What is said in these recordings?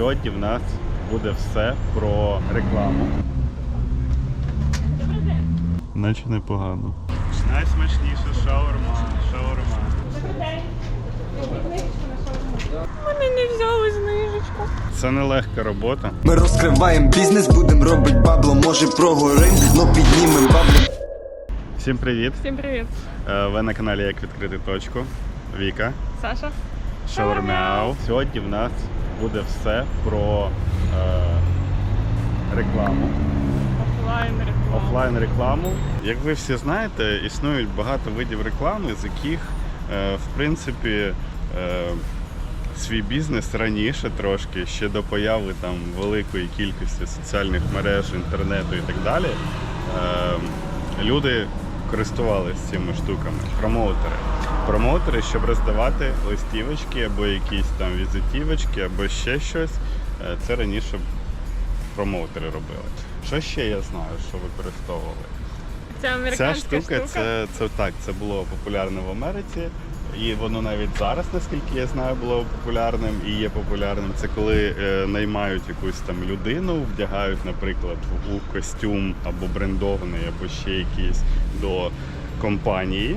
Сьогодні в нас буде все про рекламу. Наче непогано. Найсмачніша шаурма. Шаурма. Вони не взяли знижечку. Це нелегка робота. Ми розкриваємо бізнес, будем робить бабло, може прогорим, но піднімем бабло. Всім привіт! Всім привіт. Е, Ви на каналі Як відкрити точку. Віка. Саша. Шаурмяу. Сьогодні в нас буде все про е, рекламу. Офлайн реклама. Офлайн рекламу. Як ви всі знаєте, існують багато видів реклами, з яких, е, в принципі, е, свій бізнес раніше трошки, ще до появи там великої кількості соціальних мереж, інтернету і так далі, е, люди користувалися цими штуками. Промоутери. Промоутери, щоб роздавати листівочки або якісь там візитівочки, або ще щось. е, Це раніше промоутери робили. Що ще я знаю, що використовували? Це Ця американська штука, Це, це так, це було популярно в Америці. І воно навіть зараз, наскільки я знаю, було популярним і є популярним. Це коли е, наймають якусь там людину, вдягають, наприклад, у костюм або брендований, або ще якийсь до компанії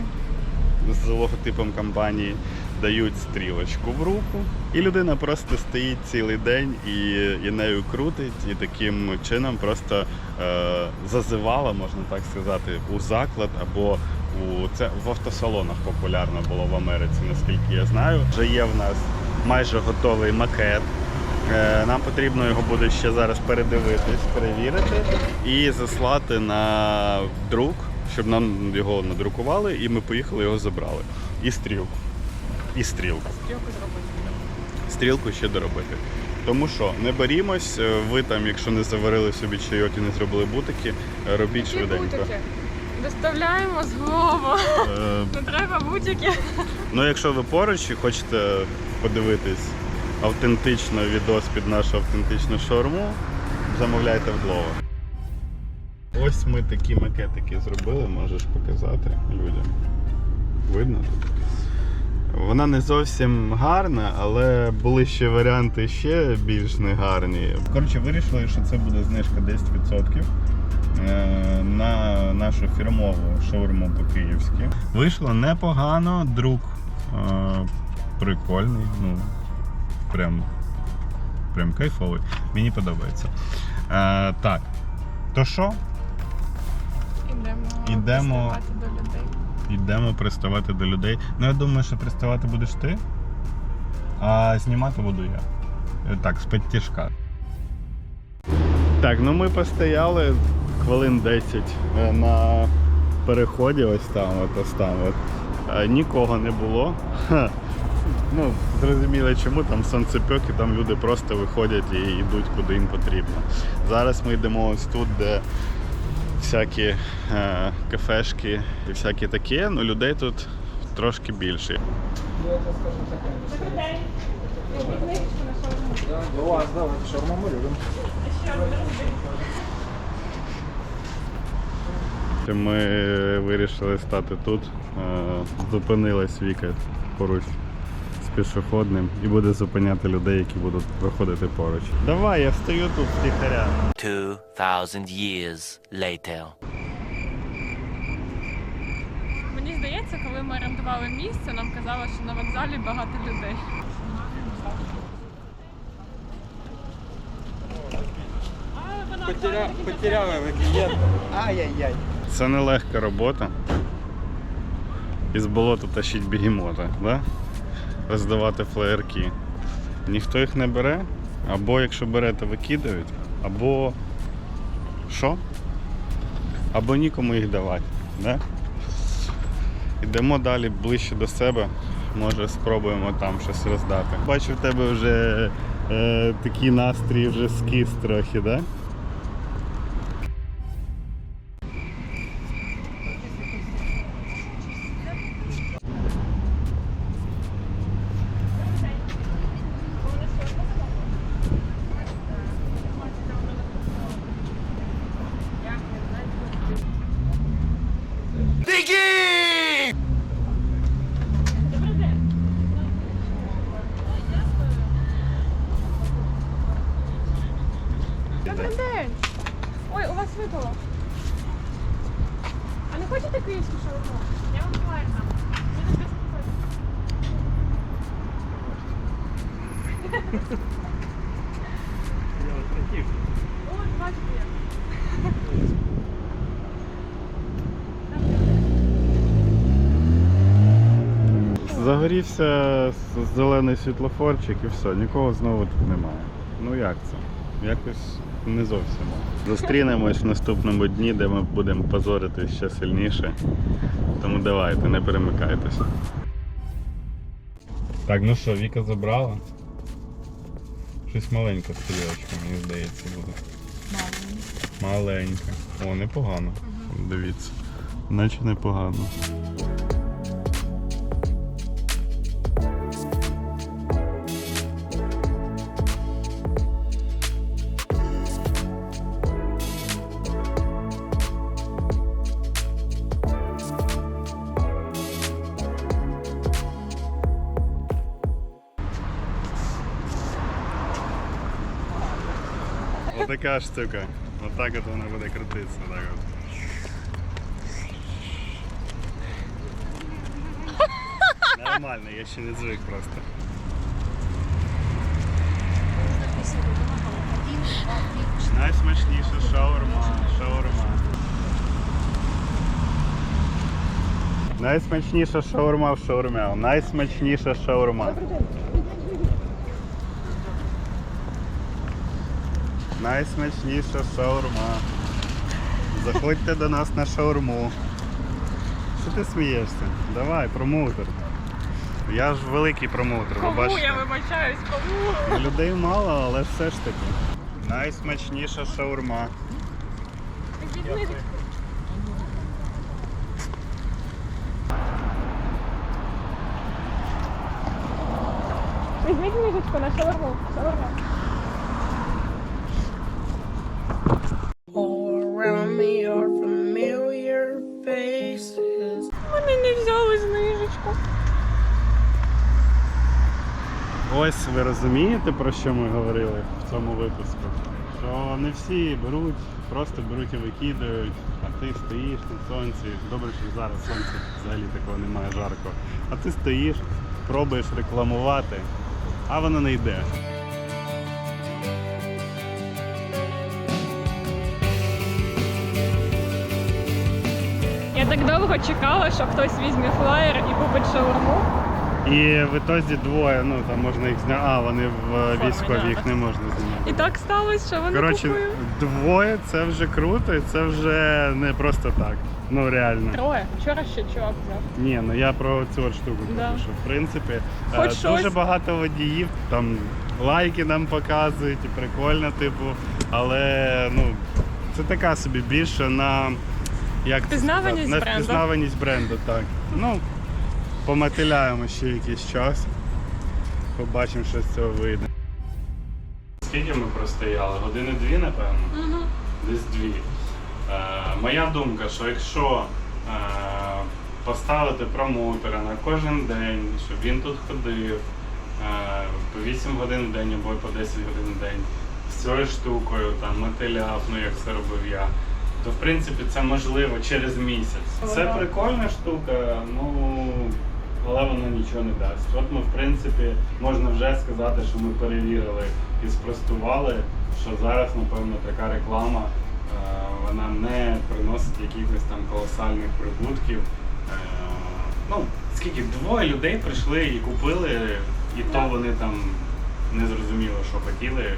з логотипом компанії, дають стрілочку в руку, і людина просто стоїть цілий день і, і нею крутить, і таким чином просто е, зазивала, можна так сказати, у заклад або у це в автосалонах популярно було в Америці, наскільки я знаю. Вже є в нас майже готовий макет. Е, Нам потрібно його буде ще зараз передивитись, перевірити і заслати на друк, щоб нам його надрукували, і ми поїхали його забрали. І стрілку. І стрілку. Стрілку зробити. Стрілку ще доробити. Тому що не борімось, е, ви там, якщо не заварили собі чайок і не зробили бутики, робіть Які швиденько. бутики? Доставляємо з Глова. Е, Не треба бутики. Ну, якщо ви поруч і хочете подивитись автентично відос під нашу автентичну шаурму, замовляйте в. Ось ми такі макетики зробили, можеш показати людям. Видно тут? Вона не зовсім гарна, але були ще варіанти ще більш негарні. Коротше, вирішили, що це буде знижка 10% е, на нашу фірмову шаурму по-київськи. Вийшло непогано, друк е, прикольний, ну прям, прям кайфовий. Мені подобається. Е, так, то що? Ідемо, Ідемо. приставати до людей. Йдемо приставати до людей. Ну, я думаю, що приставати будеш ти, а знімати буду я. Е, Так, з підтяжка. Так, ну ми постояли хвилин 10 е, на переході, ось там, от, ось там. От. Е, Нікого не було. Ха. Ну, зрозуміло чому, там сонцепьок і там люди просто виходять і йдуть куди їм потрібно. Зараз ми йдемо ось тут, де всякі е, кафешки і всякі таке, ну людей тут трошки більше. У вас, да, вот шаурму любим. Ми вирішили стати тут. Е, Зупинилась Віка поруч пішохідним і буде зупиняти людей, які будуть проходити поруч. Давай, я стою тут втіхаря. 2,000 years later. Мені здається, коли ми орендували місце, нам казали, що на вокзалі багато людей. Потеря... Потеряли ви клієнта. Ай-яй-яй. Це нелегка робота. Із болота тащить бігемота, да? Роздавати флеєрки. Ніхто їх не бере, або якщо бере, то викидають, або що? Або нікому їх давати. Да? Йдемо далі ближче до себе, може спробуємо там щось роздати. Бачу, в тебе вже е, такий настрій вже скис трохи, да? Беги! Добрий день! Ой, у вас випало. А не хочете київську шаурму? Я вам буваю там. Я от хотів. О, бачите як. Загорівся зелений світлофорчик і все, нікого знову тут немає. Ну як це? Якось не зовсім. Зустрінемось в наступному дні, де ми будемо позорити ще сильніше. Тому давайте, не перемикайтеся. Так, ну що, Віка забрала? Щось маленька стрілочка, мені здається, буде. Маленька. О, непогано. Дивіться. Наче непогано. Отака штука. Отак от вона буде крутитися. Так от. Нормально, я ще не звик просто. Найсмачніша шаурма, шаурма. Найсмачніша шаурма в шаурмя. Найсмачніша шаурма. Найсмачніша шаурма. Заходьте до нас на шаурму. Що ти смієшся? Давай, промоутер. Я ж великий промоутер, ви Кому бачите. я вибачаюсь, кому? Людей мало, але все ж таки. Найсмачніша шаурма. Візьміть книжечку на шаурму. Шаурма. Ось ви розумієте, про що ми говорили в цьому випуску? Що не всі беруть, просто беруть і викидають, а ти стоїш на сонці. Добре, що зараз сонце взагалі такого немає жарко. А ти стоїш, пробуєш рекламувати, а воно не йде. Я так довго чекала, що хтось візьме флаєр і купить шаурму. І в ітозі двоє, ну там можна їх зняти. А, вони в військові, їх не можна зняти. І так сталося, що вони Коротше, купують. двоє це вже круто, і це вже не просто так. Ну реально. Троє. Вчора ще чувак взяв. Ні, ну я про цю от штуку Да. кажу, що в принципі е, Хоч дуже щось. багато водіїв там лайки нам показують і прикольно, типу, але ну це така собі більше на як це Впізнаваність сказати? на бренду. впізнаваність бренду, так. Ну, помотиляємо ще якийсь час. Побачимо, що з цього вийде. Скільки ми простояли? Години дві, напевно? Угу. Десь дві. Е, моя думка, що якщо е, поставити промоутера на кожен день, щоб він тут ходив е, по 8 годин в день або по 10 годин в день з цією штукою, там мотиляв, ну як це робив я, то в принципі це можливо через місяць. Це прикольна штука, ну але вона нічого не дасть. От ми, в принципі, можна вже сказати, що ми перевірили і спростували, що зараз, напевно, така реклама е, вона не приносить якихось там колосальних прибутків. Е, Ну, скільки двоє людей прийшли і купили, і то вони там не зрозуміло, що хотіли е,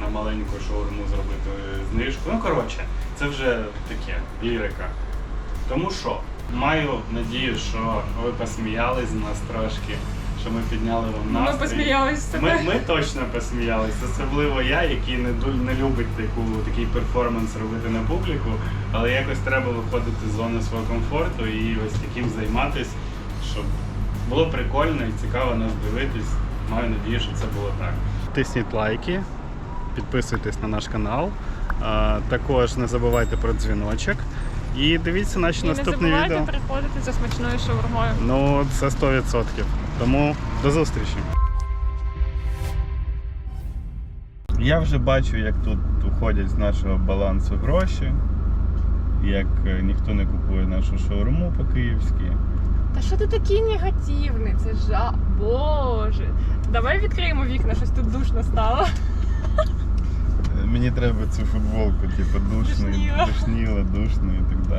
на маленьку шаурму зробити знижку. Ну, коротше, це вже таке, лірика. Тому що маю надію, що ви посміялись з нас трошки, що ми підняли вам Ми настрій. посміялись з Ми, ми точно посміялись, особливо я, який не, не любить таку, такий перформанс робити на публіку, але якось треба виходити з зони свого комфорту і ось таким займатися, щоб було прикольно і цікаво нас дивитись. Маю надію, що це було так. Тисніть лайки, підписуйтесь на наш канал. Також не забувайте про дзвіночок. І дивіться наші І не наступні забувайте відео. приходити за смачною шаурмою. Ну, це 100%. Тому до зустрічі. Я вже бачу, як тут уходять з нашого балансу гроші, як е, ніхто не купує нашу шаурму по-київськи. Та що ти такий негативний? Це жа. Боже. Давай відкриємо вікна, щось тут душно стало. Мені треба цю футболку, типу, душно, душніла, душно і так далі.